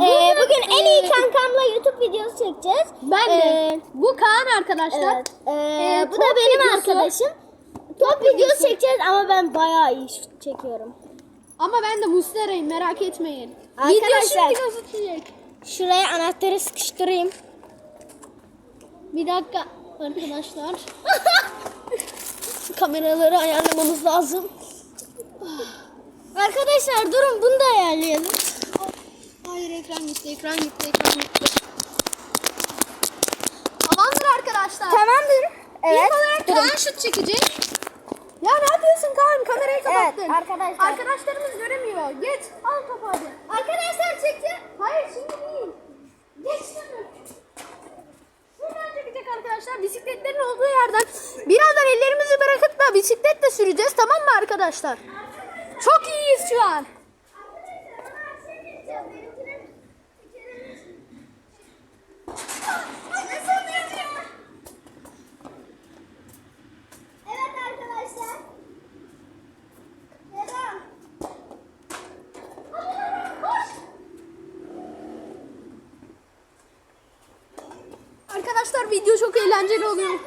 Ee, bugün en iyi kankamla YouTube videosu çekeceğiz. Ben de. Ee, Bu Kaan arkadaşlar. evet. Ee, Ee, bu da benim videosu. arkadaşım. Top videosu çekeceğiz ama ben bayağı iyi şut çekiyorum. Ama ben de Muslera'yım merak etmeyin. Arkadaşlar. Video şimdi gözükecek. Şuraya anahtarı sıkıştırayım. Bir dakika arkadaşlar. Kameraları ayarlamamız lazım. Arkadaşlar durun bunu da ayarlayalım. Ekran gitti, ekran gitti, ekran gitti. Tamamdır arkadaşlar. Tamamdır. Evet. İlk olarak. Kaan şut çekecek. Ya ne yapıyorsun Kaan? Kamerayı kapattın. Evet, arkadaşlar. Arkadaşlarımız göremiyor. Geç al topu hadi. Arkadaşlar çekti. Hayır şimdi değil. Geç şunu. Şuradan çekecek arkadaşlar. Bisikletlerin olduğu yerden. Birazdan ellerimizi bırakıp da bisikletle süreceğiz tamam mı arkadaşlar? Çok iyiyiz şu an. Arkadaşlar video çok eğlenceli oluyor.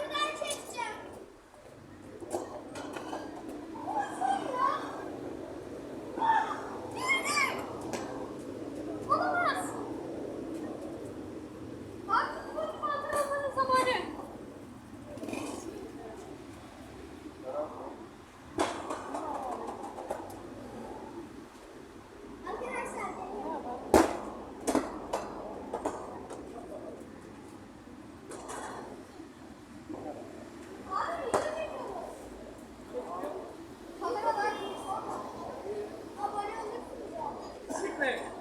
partner.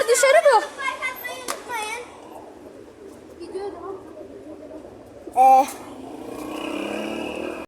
Arkadaşlar dışarı bu. Eee.